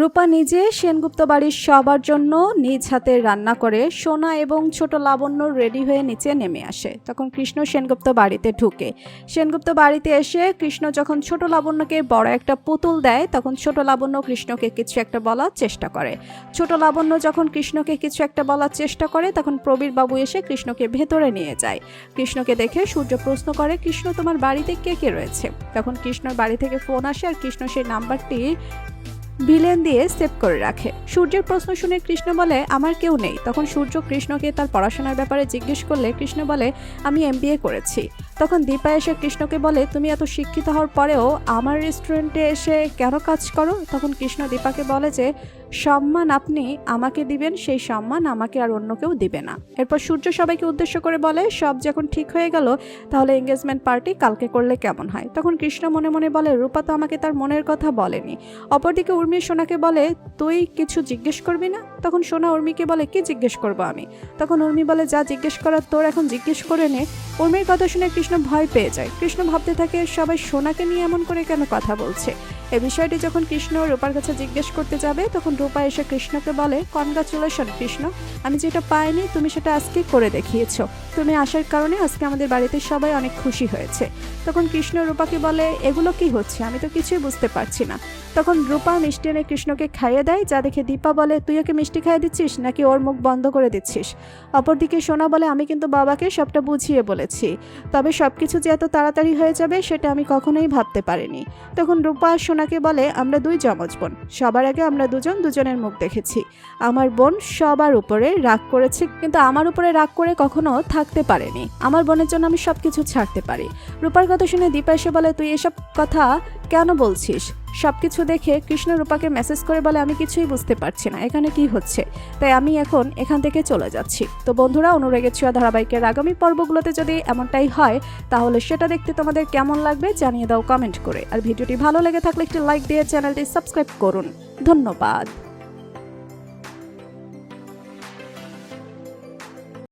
রূপা নিজে সেনগুপ্ত বাড়ির সবার জন্য নিজ হাতে রান্না করে সোনা এবং ছোট লাবণ্য রেডি হয়ে নিচে নেমে আসে। তখন কৃষ্ণ সেনগুপ্ত বাড়িতে ঢুকে। সেনগুপ্ত বাড়িতে এসে কৃষ্ণ যখন ছোট লাবণ্যকে বড় একটা পুতুল দেয়, তখন ছোট লাবণ্য কৃষ্ণকে কিছু একটা বলার চেষ্টা করে। ছোট লাবণ্য যখন কৃষ্ণকে কিছু একটা বলার চেষ্টা করে, তখন প্রবীর বাবু এসে কৃষ্ণকে ভেতরে নিয়ে যায়। কৃষ্ণকে দেখে সূর্য প্রশ্ন করে, কৃষ্ণ, তোমার বাড়িতে কে কে রয়েছে? তখন কৃষ্ণর বাড়ি থেকে ফোন আসে আর কৃষ্ণ সেই নাম্বারটি ভিলেন দিয়ে সেভ করে রাখে। সূর্যের প্রশ্ন শুনে কৃষ্ণ বলে, আমার কেউ নেই। তখন সূর্য কৃষ্ণকে তার পড়াশোনার ব্যাপারে জিজ্ঞেস করলে কৃষ্ণ বলে, আমি এমবিএ করেছি। তখন দীপা এসে কৃষ্ণকে বলে, তুমি এত শিক্ষিত হওয়ার পরেও আমার রেস্টুরেন্টে এসে কেন কাজ করো? তখন কৃষ্ণ দীপাকে বলে যে, সম্মান আপনি আমাকে দিবেন, সেই সম্মান আমাকে আর অন্য কেউ দিবে না। এরপর সূর্য সবাইকে উদ্দেশ্য করে বলে, সব যখন ঠিক হয়ে গেল, তাহলে এঙ্গেজমেন্ট পার্টি কালকে করলে কেমন হয়? তখন কৃষ্ণ মনে মনে বলে, রূপা তো আমাকে তার মনের কথা বলেনি। অপরদিকে উর্মি সোনাকে বলে, তুই কিছু জিজ্ঞেস করবি না? তখন সোনা উর্মিকে বলে, কি জিজ্ঞেস করব আমি? তখন উর্মি বলে, যা জিজ্ঞেস করার তোর এখন জিজ্ঞেস করে নে। উর্মির কথা শুনে কৃষ্ণ ভয় পেয়ে যায়। কৃষ্ণ ভাবতে থাকে সবাই সোনাকে নিয়ে এমন করে কেন কথা বলছে? এ বিষয়টি যখন কৃষ্ণ রূপার কাছে জিজ্ঞেস করতে যাবে, তখন রূপা এসে কৃষ্ণকে বলে কনগ্রাচুলেশন কৃষ্ণ। আমি যেটা পাইনি, তুমি সেটা আজকে করে দেখিয়েছো। তুমি আসার কারণে আজকে আমাদের বাড়িতে সবাই অনেক খুশি হয়েছে। তখন কৃষ্ণ রূপাকে বলে, এগুলো কি হচ্ছে? আমি তো কিছুই বুঝতে পারছি না। তখন রূপা মিষ্টি এনে কৃষ্ণকে খাইয়ে দেয়, যা দেখে দীপা বলে, তুই ওকে মিষ্টি খাইয়ে দিচ্ছিস, নাকি ওর মুখ বন্ধ করে দিচ্ছিস? অপরদিকে সোনা বলে, আমি কিন্তু বাবাকে সবটা বুঝিয়ে বলেছি। তবে সব কিছু যে এত তাড়াতাড়ি হয়ে যাবে, সেটা আমি কখনোই ভাবতে পারিনি। তখন রূপা সোনাকে বলে, আমরা দুই যমজ বোন। সবার আগে আমরা দুজন দুজনের মুখ দেখেছি। আমার বোন সবার উপরে রাগ করেছে, কিন্তু আমার উপরে রাগ করে কখনো থাকতে পারেনি। আমার বোনের জন্য আমি সবকিছু ছাড়তে পারি। রূপার কথা শুনে দীপা এসে বলে, তুই এসব কথা কেন বলছিস? সবকিছু দেখে কৃষ্ণ রূপাকে মেসেজ করে বলে, আমি কিছুই বুঝতে পারছি না, এখানে কি হচ্ছে? তাই আমি এখন এখান থেকে চলে যাচ্ছি। তো বন্ধুরা, অনুরেগের ছোঁয়া ধারাবাহিকের আগামী পর্বগুলোতে যদি এমনটাই হয়, তাহলে সেটা দেখতে তোমাদের কেমন লাগবে জানিয়ে দাও কমেন্ট করে। আর ভিডিওটি ভালো লেগে থাকলে একটি লাইক দিয়ে চ্যানেলটি সাবস্ক্রাইব করুন। ধন্যবাদ।